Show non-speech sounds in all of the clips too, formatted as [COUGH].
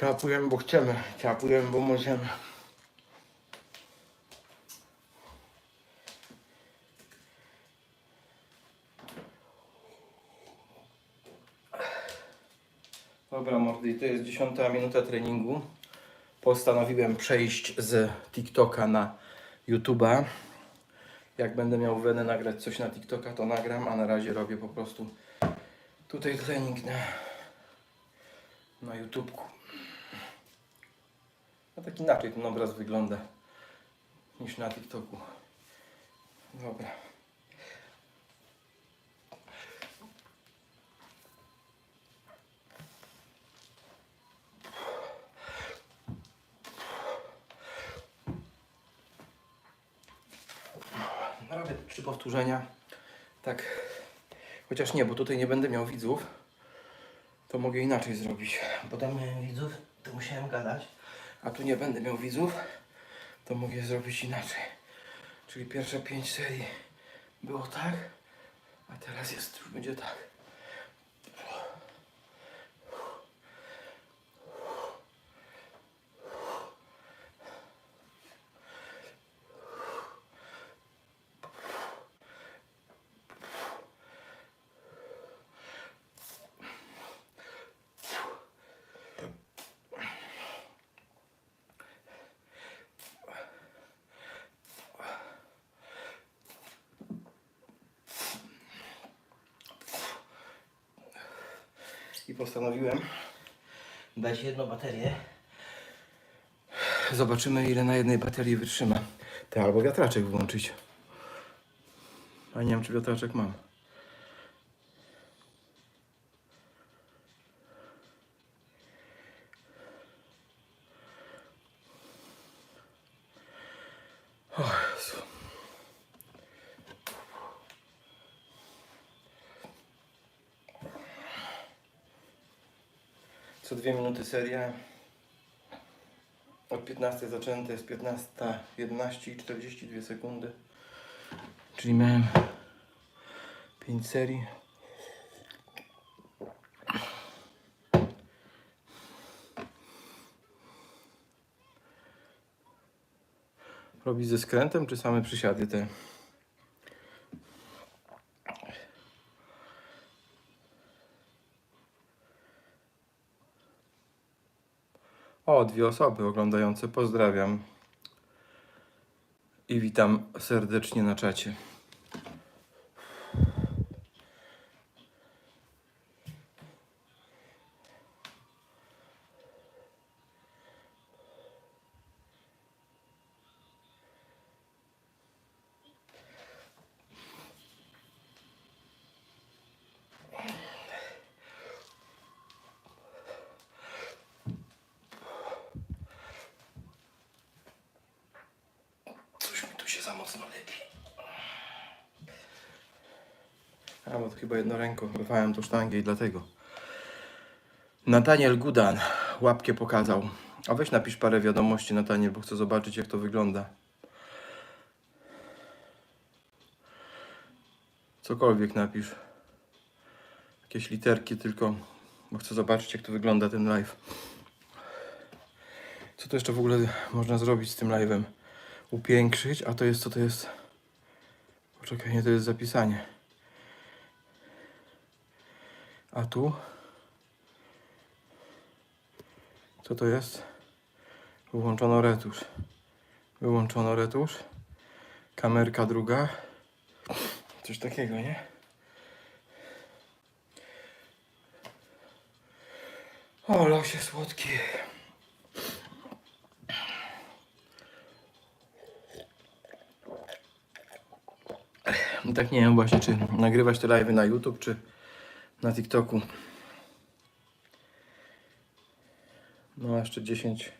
Ciapujemy, bo chcemy. Ciapujemy, bo możemy. Dobra mordy, to jest dziesiąta minuta treningu. Postanowiłem przejść z TikToka na YouTube'a. Jak będę miał wenę nagrać coś na TikToka, to nagram, a na razie robię po prostu tutaj trening na, na YouTubeku. Tak inaczej ten obraz wygląda niż na TikToku. Dobra. Robię trzy powtórzenia. Tak. Chociaż nie, bo tutaj nie będę miał widzów. To mogę inaczej zrobić. Bo tam miałem widzów, to musiałem gadać. A tu nie będę miał widzów, to mogę zrobić inaczej. Czyli pierwsze pięć serii było tak, a teraz jest, już będzie tak. I postanowiłem dać jedną baterię. Zobaczymy ile na jednej baterii wytrzyma. Te albo wiatraczek włączyć. A nie wiem czy wiatraczek mam. Dwie minuty seria. Od 15 zaczęte jest 15, 11 i 42 sekundy. Czyli miałem 5 serii. Robić ze skrętem, czy same przysiady te? Dwie osoby oglądające. Pozdrawiam. I witam serdecznie na czacie. Coś mi tu się za mocno lepi. A, bo to chyba jedną ręką chowałem tą sztangę i dlatego. Nataniel Gudan łapkę pokazał. A weź napisz parę wiadomości Nataniel, bo chcę zobaczyć jak to wygląda. Cokolwiek napisz. Jakieś literki tylko, bo chcę zobaczyć jak to wygląda ten live. Co tu jeszcze w ogóle można zrobić z tym live'em? upiększyć, a to jest, co to jest? Poczekaj, nie, to jest zapisanie. A tu? Co to jest? Wyłączono retusz. Wyłączono retusz. Kamerka druga. Coś takiego, nie? O, losie słodki. Tak nie wiem właśnie, czy nagrywać te live'y na YouTube, czy na TikToku. No jeszcze 10,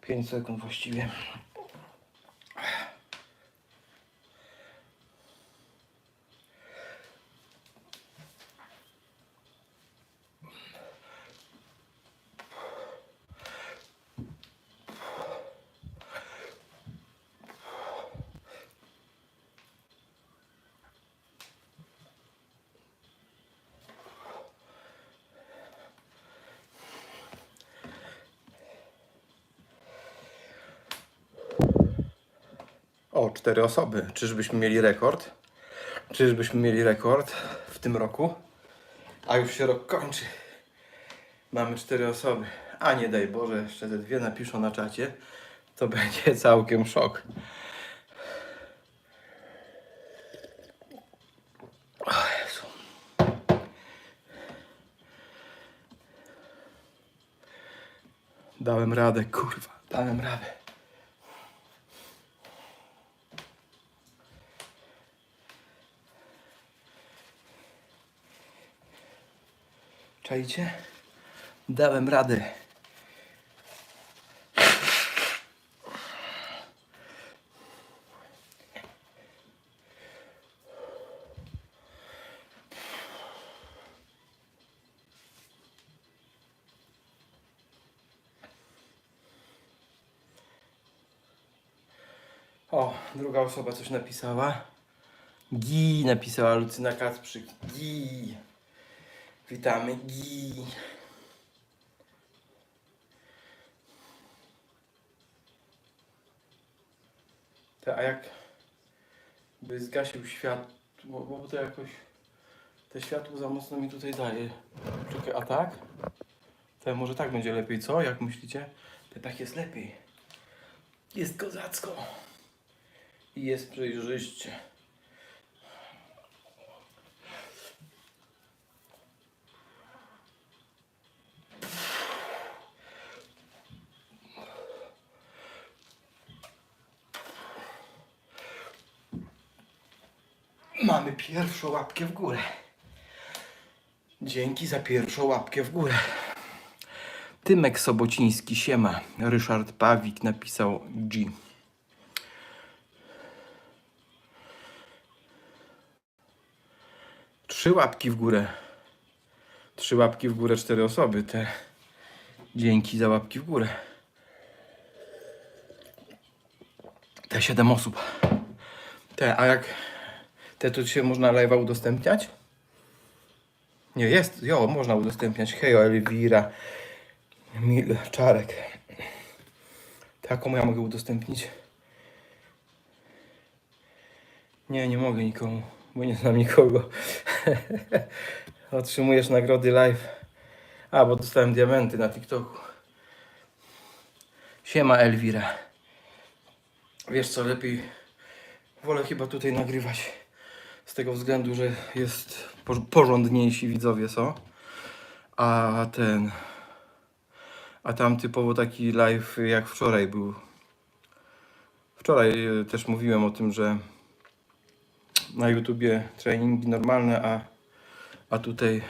5 sekund właściwie. Cztery osoby. Czyżbyśmy mieli rekord? Czyżbyśmy mieli rekord w tym roku? A już się rok kończy. Mamy cztery osoby. A nie daj Boże, jeszcze te dwie napiszą na czacie. To [LAUGHS] będzie całkiem szok. Dałem radę, kurwa. Dałem radę. Czajcie? Dałem radę. O, druga osoba coś napisała. Gi napisała Lucyna Kacprzyk. Gi. Witamy. Gi. Te, a jak by zgasił światło, bo to jakoś te światło za mocno mi tutaj daje. Czekaj, a tak? To może tak będzie lepiej, co? Jak myślicie? To tak jest lepiej. Jest kozacko. I jest przejrzyście. Mamy pierwszą łapkę w górę. Dzięki za pierwszą łapkę w górę. Tymek Sobociński, siema. Ryszard Pawik napisał G. Trzy łapki w górę. Trzy łapki w górę, cztery osoby. Te dzięki za łapki w górę. Te siedem osób. Te, a jak te tu się można live'a udostępniać? Nie, jest, jo, można udostępniać. Hejo, Elwira, Mil, Czarek. Taką ja mogę udostępnić. Nie, nie mogę nikomu, bo nie znam nikogo. [LAUGHS] Otrzymujesz nagrody live. A, bo dostałem diamenty na TikToku. Siema Elwira. Wiesz co, lepiej wolę chyba tutaj nagrywać. Z tego względu, że jest por- porządniejsi widzowie są. A ten. A tam typowo taki live jak wczoraj był. Wczoraj e, też mówiłem o tym, że na YouTubie treningi normalne, a, a tutaj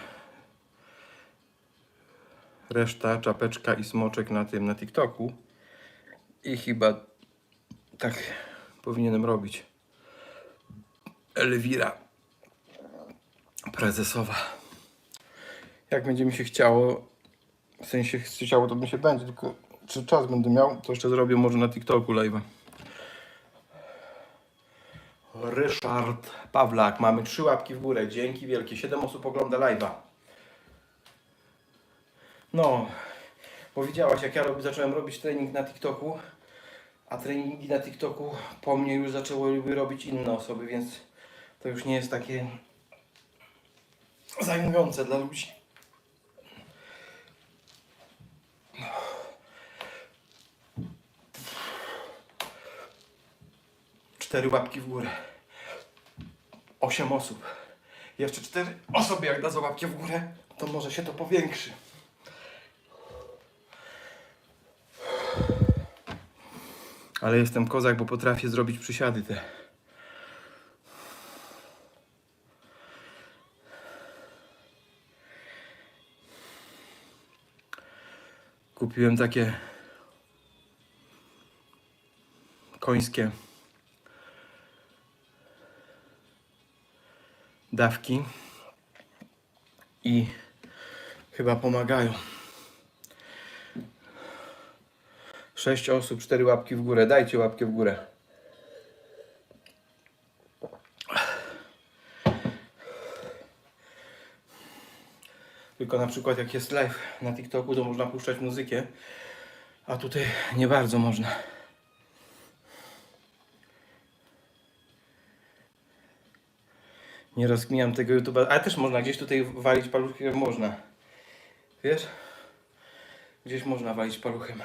reszta, czapeczka i smoczek na tym, na TikToku. I chyba tak powinienem robić. Elwira prezesowa. Jak będzie mi się chciało, w sensie chciało, to mi się będzie, tylko czy czas będę miał, to jeszcze zrobię może na TikToku live'a. Ryszard Pawlak, mamy trzy łapki w górę, dzięki wielkie, siedem osób ogląda live'a. No, bo widziałaś jak ja rob, zacząłem robić trening na TikToku, a treningi na TikToku po mnie już zaczęły robić inne osoby, więc to już nie jest takie zajmujące dla ludzi. Cztery łapki w górę. Osiem osób. Jeszcze cztery osoby jak dadzą łapkę w górę, to może się to powiększy. Ale jestem kozak, bo potrafię zrobić przysiady te. Kupiłem takie końskie dawki i chyba pomagają. Sześć osób, cztery łapki w górę. Dajcie łapkę w górę. tylko na przykład jak jest live na TikToku, to można puszczać muzykę, a tutaj nie bardzo można. Nie rozkminiam tego YouTube'a, ale też można gdzieś tutaj walić paluszkiem, można. Wiesz? Gdzieś można walić paluchem.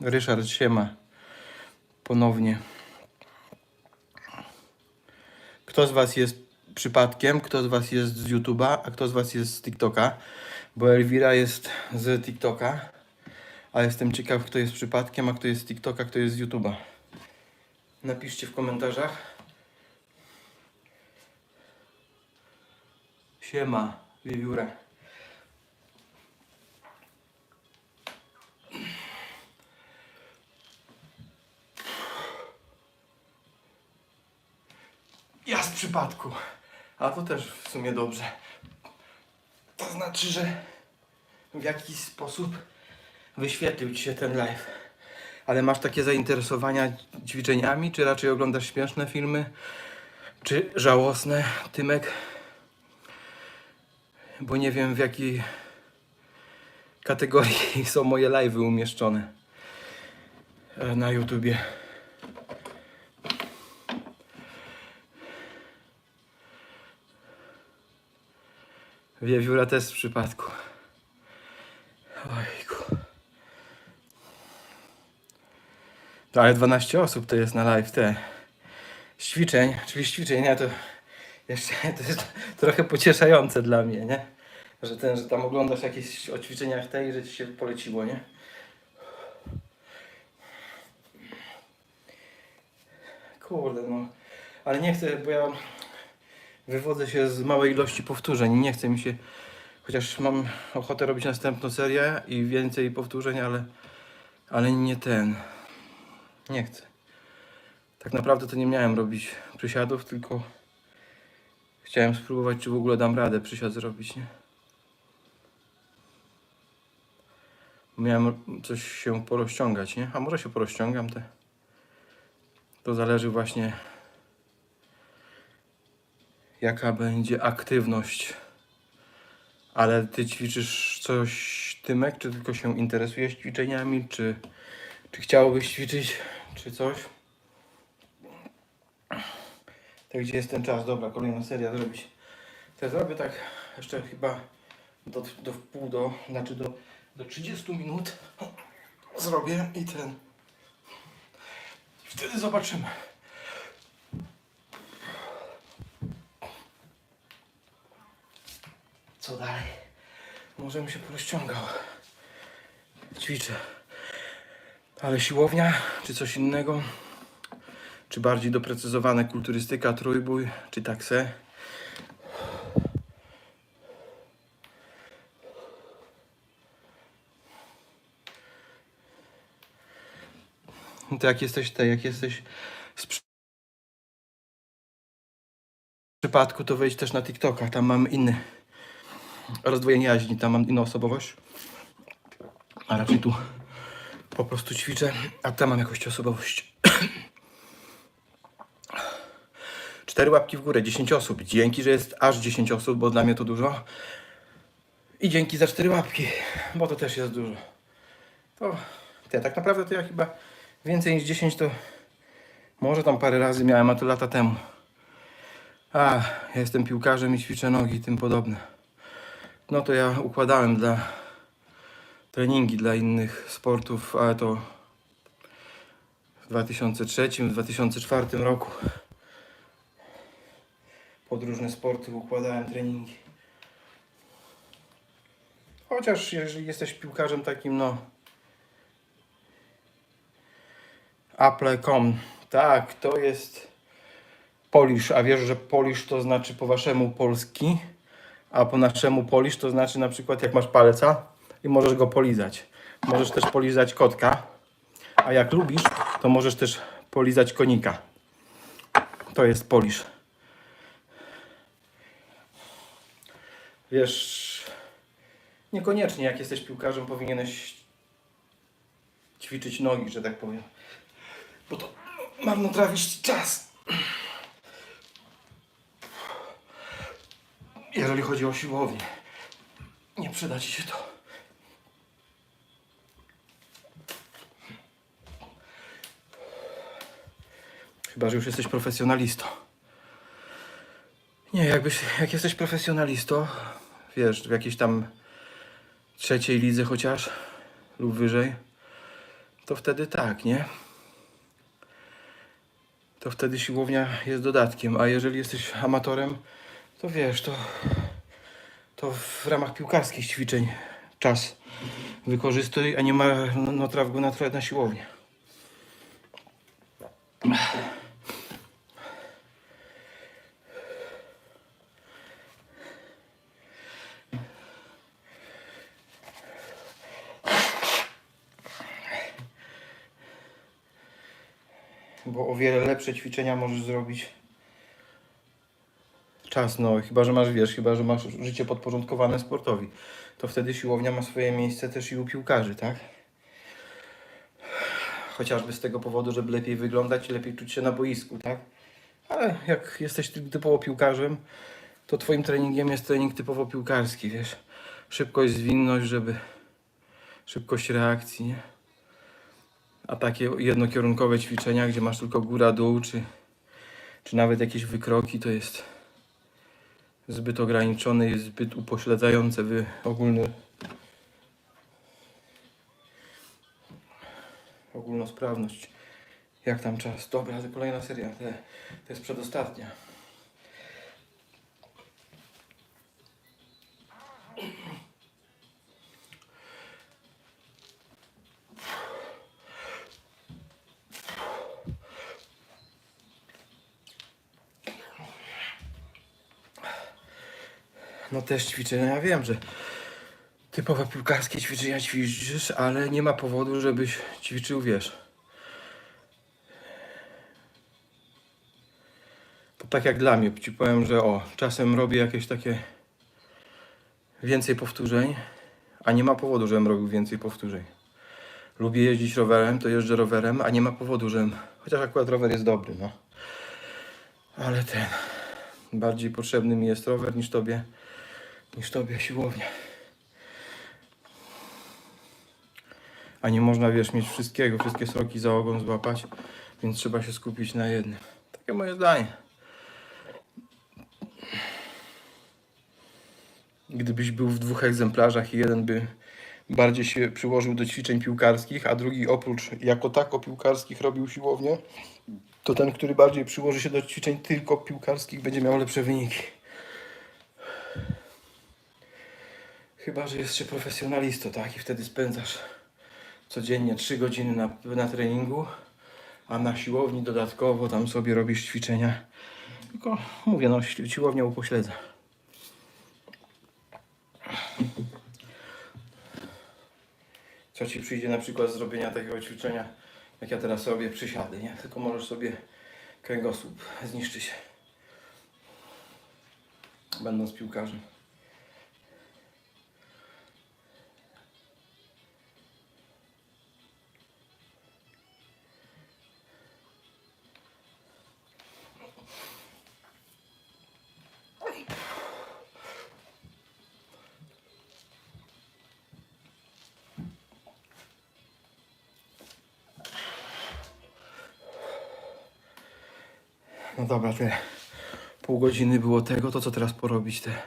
Ryszard Siema. Ponownie. Kto z Was jest przypadkiem, kto z Was jest z YouTube'a, a kto z Was jest z TikToka? Bo Elwira jest z TikToka, a jestem ciekaw, kto jest przypadkiem, a kto jest z TikToka, kto jest z YouTube'a. Napiszcie w komentarzach. Siema, wiewióra. Ja z przypadku. A to też w sumie dobrze. To znaczy, że w jakiś sposób wyświetlił ci się ten live. Ale masz takie zainteresowania ćwiczeniami, czy raczej oglądasz śmieszne filmy, czy żałosne, Tymek? Bo nie wiem w jakiej kategorii [LAUGHS] są moje live'y umieszczone na YouTubie. Wiewióra też w przypadku. Ojku. To ale 12 osób to jest na live te ćwiczeń, czyli nie, to jeszcze [LAUGHS] to jest trochę pocieszające dla mnie, nie? Że ten, że tam oglądasz jakieś o ćwiczeniach tej, że ci się poleciło, nie? Kurde, no. Ale nie chcę, bo ja wywodzę się z małej ilości powtórzeń. Nie chce mi się, chociaż mam ochotę robić następną serię i więcej powtórzeń, ale, ale nie ten. Nie chcę. Tak naprawdę to nie miałem robić przysiadów, tylko chciałem spróbować, czy w ogóle dam radę przysiad zrobić, nie? Miałem coś się porozciągać, nie? A może się porozciągam te. To zależy właśnie jaka będzie aktywność. Ale ty ćwiczysz coś, Tymek, czy tylko się interesujesz ćwiczeniami, czy, czy chciałbyś ćwiczyć, czy coś? To gdzie jest ten czas? Dobra, kolejna seria zrobić. Ja zrobię tak jeszcze chyba do, do wpół do, znaczy do, do 30 minut zrobię i ten. Wtedy zobaczymy. Co dalej? Może bym się porozciągał. Ćwiczę. Ale siłownia, czy coś innego? Czy bardziej doprecyzowane kulturystyka, trójbój, czy tak se? No To jak jesteś te, jak jesteś z przy- przypadku, to wejdź też na TikToka, tam mam inny rozdwojenie jaźni, tam mam inną osobowość. A raczej tu po prostu ćwiczę, a tam mam jakąś osobowość. [CLEARS THROAT] Cztery łapki w górę, 10 osób. Dzięki, że jest aż 10 osób, bo dla mnie to dużo. I dzięki za cztery łapki, bo to też jest dużo. To te, tak naprawdę to ja chyba więcej niż 10 to może tam parę razy miałem, a to lata temu. A, ja jestem piłkarzem i ćwiczę nogi i tym podobne. No to ja układałem dla treningi dla innych sportów, ale to w 2003, 2004 roku. Pod różne sporty układałem treningi. Chociaż jeżeli jesteś piłkarzem takim, no. Apple.com. Tak, to jest Polish. A wiesz, że Polish to znaczy po waszemu polski, a po naszemu Polish to znaczy na przykład jak masz palca i możesz go polizać. Możesz też polizać kotka, a jak lubisz, to możesz też polizać konika. To jest Polish. Wiesz, niekoniecznie jak jesteś piłkarzem powinieneś ćwiczyć nogi, że tak powiem. Bo to marnotrawisz czas. Jeżeli chodzi o siłownię, nie przyda ci się to. Chyba, że już jesteś profesjonalistą. Nie, jakbyś, jak jesteś profesjonalistą, wiesz, w jakiejś tam trzeciej lidze chociaż lub wyżej, to wtedy tak, nie? To wtedy siłownia jest dodatkiem, a jeżeli jesteś amatorem, to wiesz, to, to w ramach piłkarskich ćwiczeń czas wykorzystuj, a nie ma no, traf go na, na siłownię. Bo o wiele lepsze ćwiczenia możesz zrobić. Czas, no, chyba że masz, wiesz, chyba że masz życie podporządkowane sportowi. To wtedy siłownia ma swoje miejsce też i u piłkarzy, tak? Chociażby z tego powodu, żeby lepiej wyglądać i lepiej czuć się na boisku, tak? Ale jak jesteś ty- typowo piłkarzem, to twoim treningiem jest trening typowo piłkarski, wiesz? Szybkość, zwinność, żeby... Szybkość reakcji, nie? A takie jednokierunkowe ćwiczenia, gdzie masz tylko góra-dół, czy, czy nawet jakieś wykroki, to jest zbyt ograniczone i zbyt upośledzające wy ogólny ogólnosprawność. Jak tam czas? Dobra, to kolejna seria. To jest przedostatnia. No też ćwiczenia, ja wiem, że typowe piłkarskie ćwiczenia ćwiczysz, ale nie ma powodu, żebyś ćwiczył, wiesz. To tak jak dla mnie, ci powiem, że o, czasem robię jakieś takie więcej powtórzeń, a nie ma powodu, żebym robił więcej powtórzeń. Lubię jeździć rowerem, to jeżdżę rowerem, a nie ma powodu, żebym... Chociaż akurat rower jest dobry, no. Ale ten... Bardziej potrzebny mi jest rower niż tobie, niż tobie siłownia. A nie można, wiesz, mieć wszystkiego, wszystkie sroki za ogon złapać, więc trzeba się skupić na jednym. Takie moje zdanie. Gdybyś był w dwóch egzemplarzach i jeden by bardziej się przyłożył do ćwiczeń piłkarskich, a drugi oprócz jako tako piłkarskich robił siłownię, to ten, który bardziej przyłoży się do ćwiczeń tylko piłkarskich, będzie miał lepsze wyniki. Chyba, że jest się profesjonalistą, tak? I wtedy spędzasz codziennie 3 godziny na, na treningu, a na siłowni dodatkowo tam sobie robisz ćwiczenia. Tylko mówię, no si- siłownia upośledza. Co ci przyjdzie na przykład zrobienia takiego ćwiczenia, jak ja teraz robię przysiady, nie? Tylko możesz sobie kręgosłup zniszczyć. Będąc piłkarzem. No dobra, te pół godziny było tego, to co teraz porobić te?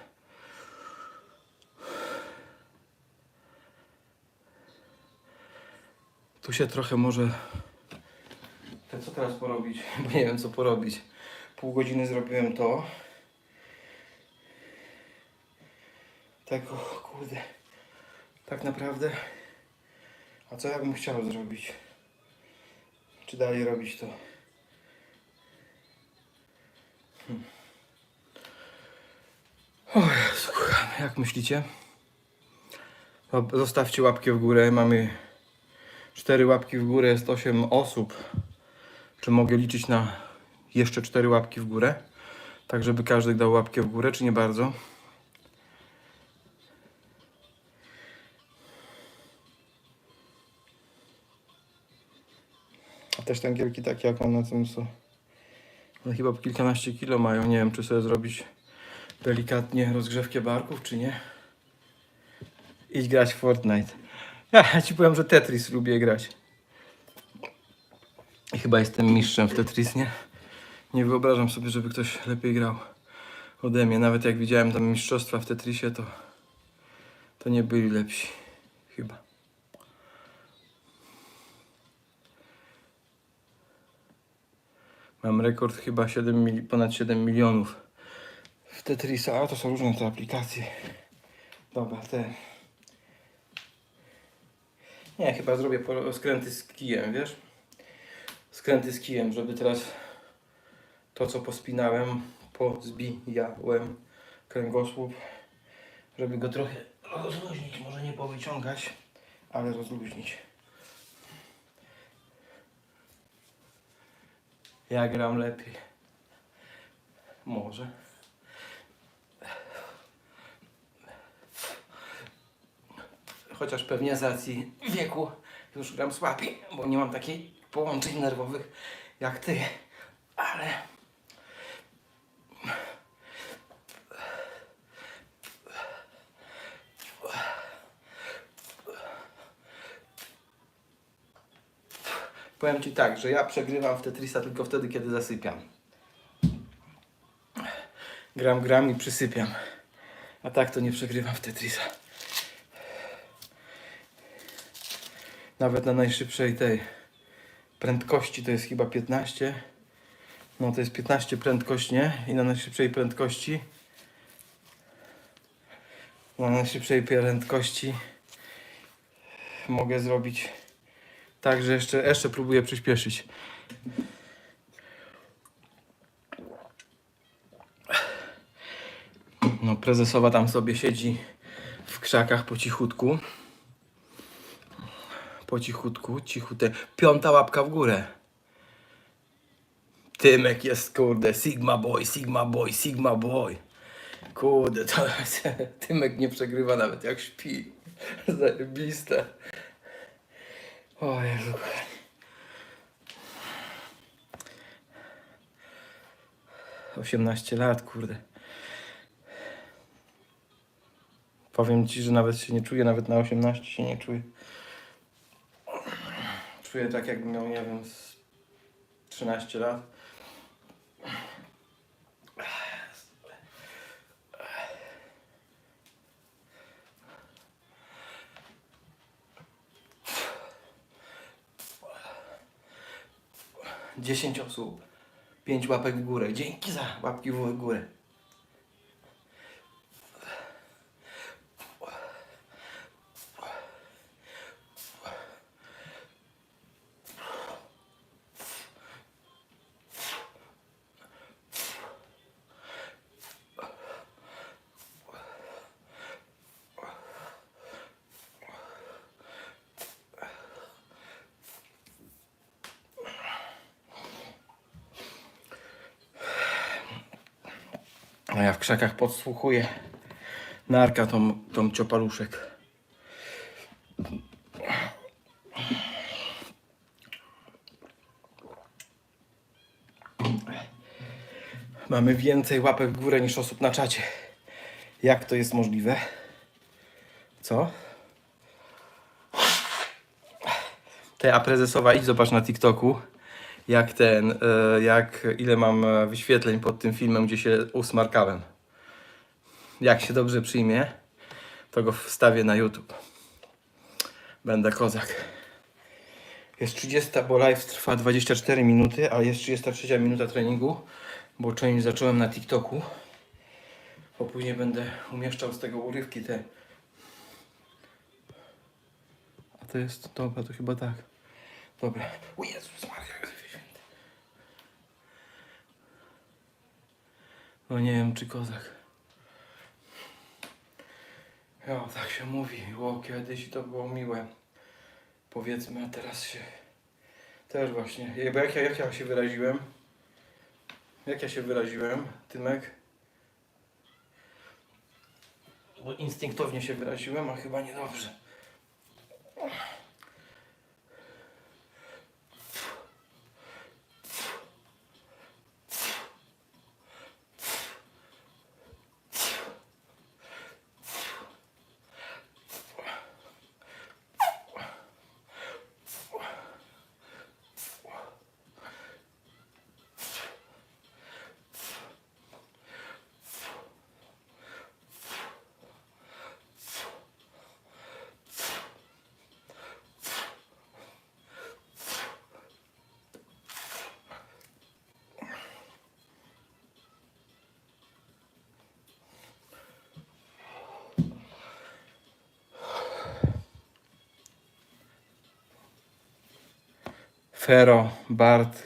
Tu się trochę może... Te co teraz porobić? [LAUGHS] Bo nie wiem co porobić. Pół godziny zrobiłem to. Tego, kurde. Tak naprawdę. A co ja bym chciał zrobić? Czy dalej robić to? Jak myślicie? No, Zostawcie łapkę w górę. Mamy cztery łapki w górę, jest 8 osób. Czy mogę liczyć na jeszcze cztery łapki w górę? Tak, żeby każdy dał łapkę w górę, czy nie bardzo? Też te angielki takie jak one są, są. One chyba kilkanaście kilo mają. Nie wiem, czy sobie zrobić delikatnie rozgrzewkę barków, czy nie. Idź grać w Fortnite. Ja, ci powiem, że Tetris lubię grać. I chyba jestem mistrzem w Tetris, nie? Nie wyobrażam sobie, żeby ktoś lepiej grał ode mnie. Nawet jak widziałem tam mistrzostwa w Tetrisie, to, to nie byli lepsi. Chyba. Mam rekord chyba 7 mili- ponad 7 milionów Tetrisa. A to są różne te aplikacje. Dobra, te. Nie, chyba zrobię skręty z kijem, wiesz? Skręty z kijem, żeby teraz to, co pospinałem, pozbijałem kręgosłup, żeby go trochę rozluźnić. Może nie powyciągać, ale rozluźnić. Ja gram lepiej. Może. Chociaż pewnie z racji wieku już gram słabiej, bo nie mam takiej połączeń nerwowych jak ty. Ale powiem ci tak, że ja przegrywam w Tetrisa tylko wtedy, kiedy zasypiam. Gram, gram i przysypiam. A tak to nie przegrywam w Tetrisa. Nawet na najszybszej tej prędkości to jest chyba 15. No to jest 15 prędkość, nie? I na najszybszej prędkości na najszybszej prędkości mogę zrobić tak, że jeszcze, jeszcze próbuję przyspieszyć. No prezesowa tam sobie siedzi w krzakach po cichutku. Po cichutku, cichute. Piąta łapka w górę. Tymek jest, kurde, Sigma Boy, Sigma Boy, Sigma Boy. Kurde, to [LAUGHS] Tymek nie przegrywa nawet jak śpi. [LAUGHS] Zajebiste. O Jezu. Osiemnaście lat, kurde. Powiem ci, że nawet się nie czuję, nawet na 18 się nie czuję. Czuję tak, jakbym miał, nie wiem, z 13 lat. Dziesięć osób. Pięć łapek w górę. Dzięki za łapki w górę. Krzakach podsłuchuję narka tą, tą ciopaluszek. Mamy więcej łapek w górę niż osób na czacie. Jak to jest możliwe? Co? Te, prezesowa idź zobacz na TikToku, jak ten, e, jak ile mam e, wyświetleń pod tym filmem, gdzie się usmarkałem. Jak się dobrze przyjmie, to go wstawię na YouTube. Będę kozak. Jest 30, bo live trwa 24 minuty, a jest 33 minuta treningu, bo część zacząłem na TikToku. Bo później będę umieszczał z tego urywki te. A to jest, dobra, to chyba tak. Dobra. O Jezus Maria. No nie wiem, czy kozak. Ja, tak się mówi. O, kiedyś to było miłe. Powiedzmy, a teraz się... Też właśnie. Jak ja, jak ja się wyraziłem? Jak ja się wyraziłem, Tymek? Bo instynktownie się wyraziłem, a chyba niedobrze. Fero, Bart,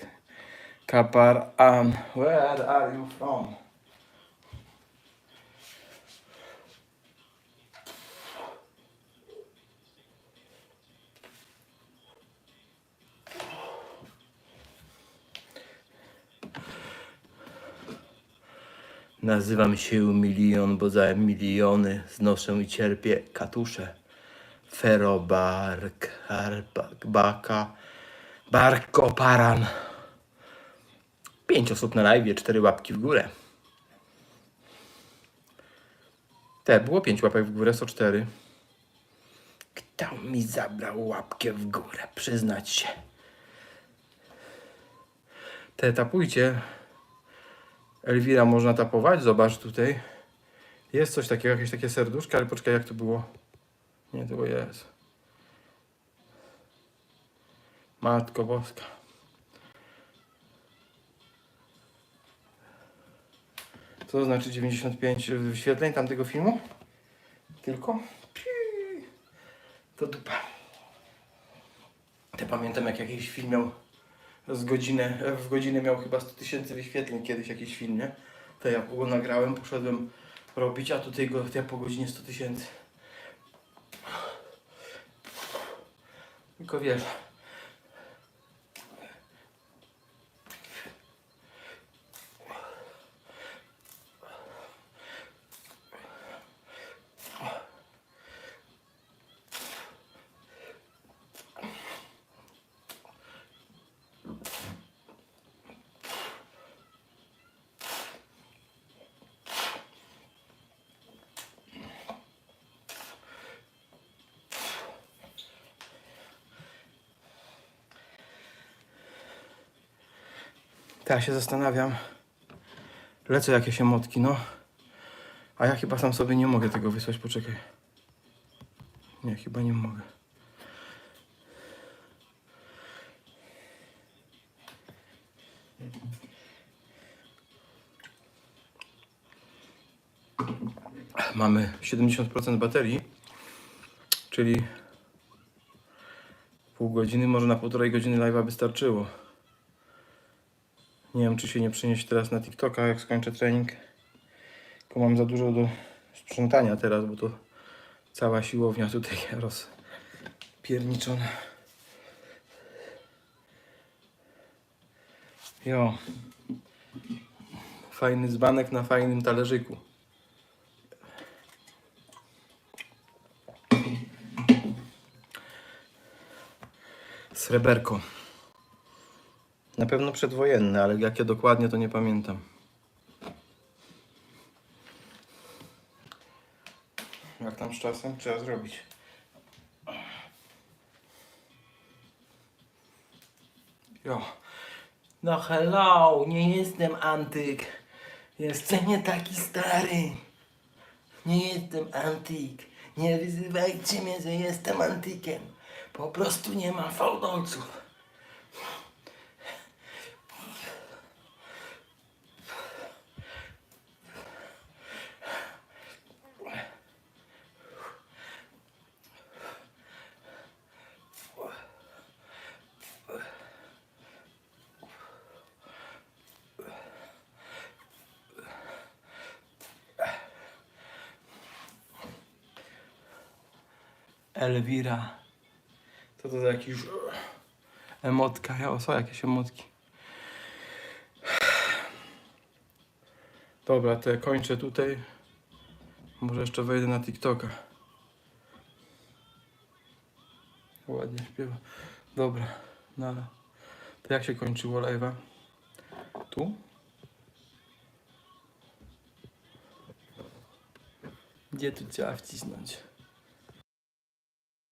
Kapar, An. Where are you from? Nazywam się Milion, bo za miliony znoszę i cierpię katusze. Fero, Bark, Harpak, Baka, Barko, Paran. Pięć osób na live, cztery łapki w górę. Te, było pięć łapek w górę, są cztery. Kto mi zabrał łapkę w górę? Przyznać się. Te tapujcie. Elwira można tapować, zobacz tutaj. Jest coś takiego, jakieś takie serduszka, ale poczekaj, jak to było. Nie, to jest. Matko Boska. Co to znaczy 95 wyświetleń tamtego filmu? Tylko? To dupa. Te pamiętam jak jakiś film miał z godzinę, w godzinę miał chyba 100 tysięcy wyświetleń kiedyś jakiś film, nie? To ja go nagrałem, poszedłem robić, a tutaj go ja po godzinie 100 tysięcy. Tylko wiesz. Tak się zastanawiam. Lecą jakieś emotki, no. A ja chyba sam sobie nie mogę tego wysłać, poczekaj. Nie, chyba nie mogę. Mamy 70% baterii, czyli pół godziny, może na półtorej godziny live'a by starczyło. Nie wiem, czy się nie przenieść teraz na TikToka, jak skończę trening. Tylko mam za dużo do sprzątania teraz, bo to cała siłownia tutaj [LAUGHS] rozpierniczona. Jo. Fajny dzbanek na fajnym talerzyku. Sreberko. Na pewno przedwojenne, ale jakie dokładnie to nie pamiętam. Jak tam z czasem trzeba zrobić. Jo. No hello, nie jestem antyk. Jestem nie taki stary. Nie jestem antyk. Nie wyzywajcie mnie, że jestem antykiem. Po prostu nie ma fałdolców. Elwira. Co to za jakiś emotka? Ja, są jakieś emotki. Dobra, te kończę tutaj. Może jeszcze wejdę na TikToka. Ładnie śpiewa. Dobra, no ale to jak się kończyło live'a? Tu? Gdzie tu trzeba wcisnąć?